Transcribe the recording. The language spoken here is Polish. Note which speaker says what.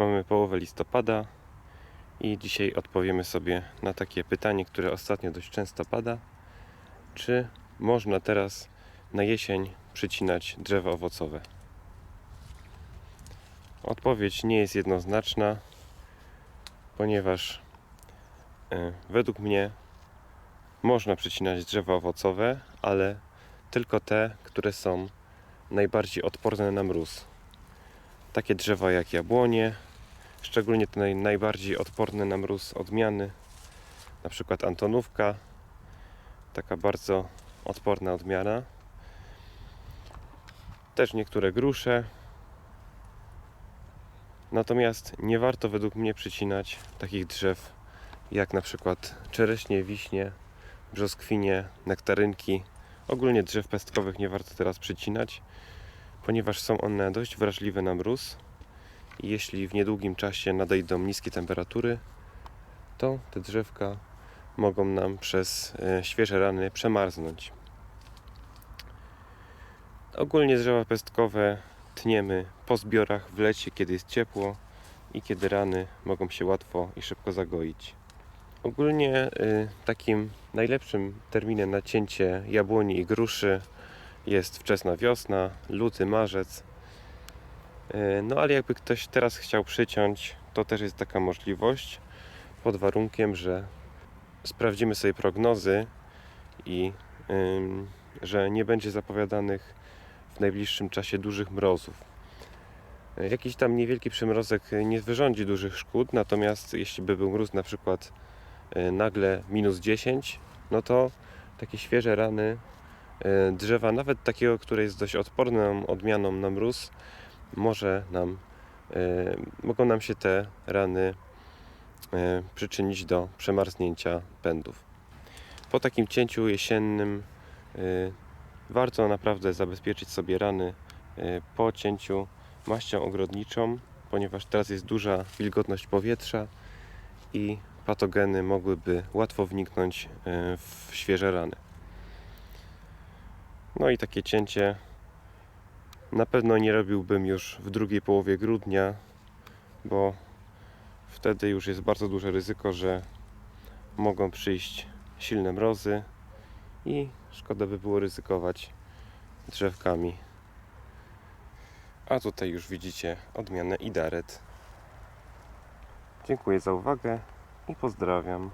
Speaker 1: Mamy połowę listopada i dzisiaj odpowiemy sobie na takie pytanie, które ostatnio dość często pada. Czy można teraz na jesień przycinać drzewa owocowe? Odpowiedź nie jest jednoznaczna, ponieważ e, według mnie można przycinać drzewa owocowe, ale tylko te, które są najbardziej odporne na mróz. Takie drzewa jak jabłonie, szczególnie te naj, najbardziej odporne na mróz odmiany, na przykład Antonówka, taka bardzo odporna odmiana. Też niektóre grusze. Natomiast nie warto według mnie przycinać takich drzew jak na przykład czereśnie, wiśnie, brzoskwinie, nektarynki. Ogólnie drzew pestkowych nie warto teraz przycinać, ponieważ są one dość wrażliwe na mróz jeśli w niedługim czasie nadejdą niskie temperatury, to te drzewka mogą nam przez e, świeże rany przemarznąć. Ogólnie drzewa pestkowe tniemy po zbiorach w lecie, kiedy jest ciepło i kiedy rany mogą się łatwo i szybko zagoić. Ogólnie y, takim najlepszym terminem na cięcie jabłoni i gruszy jest wczesna wiosna, luty, marzec. Y, No ale jakby ktoś teraz chciał przyciąć, to też jest taka możliwość, pod warunkiem, że sprawdzimy sobie prognozy i że nie będzie zapowiadanych w najbliższym czasie dużych mrozów. Y, Jakiś tam niewielki przymrozek nie wyrządzi dużych szkód, natomiast jeśli by był mróz na przykład y, nagle minus 10, no to takie świeże rany drzewa, nawet takiego, które jest dość odporną odmianą na mróz, może nam, y, mogą nam się te rany y, przyczynić do przemarznięcia pędów. Po takim cięciu jesiennym y, warto naprawdę zabezpieczyć sobie rany po cięciu maścią ogrodniczą, ponieważ teraz jest duża wilgotność powietrza i patogeny mogłyby łatwo wniknąć w świeże rany. No i takie cięcie na pewno nie robiłbym już w drugiej połowie grudnia, bo wtedy już jest bardzo duże ryzyko, że mogą przyjść silne mrozy i szkoda by było ryzykować drzewkami. A tutaj już widzicie odmianę idaret. Dziękuję za uwagę i pozdrawiam.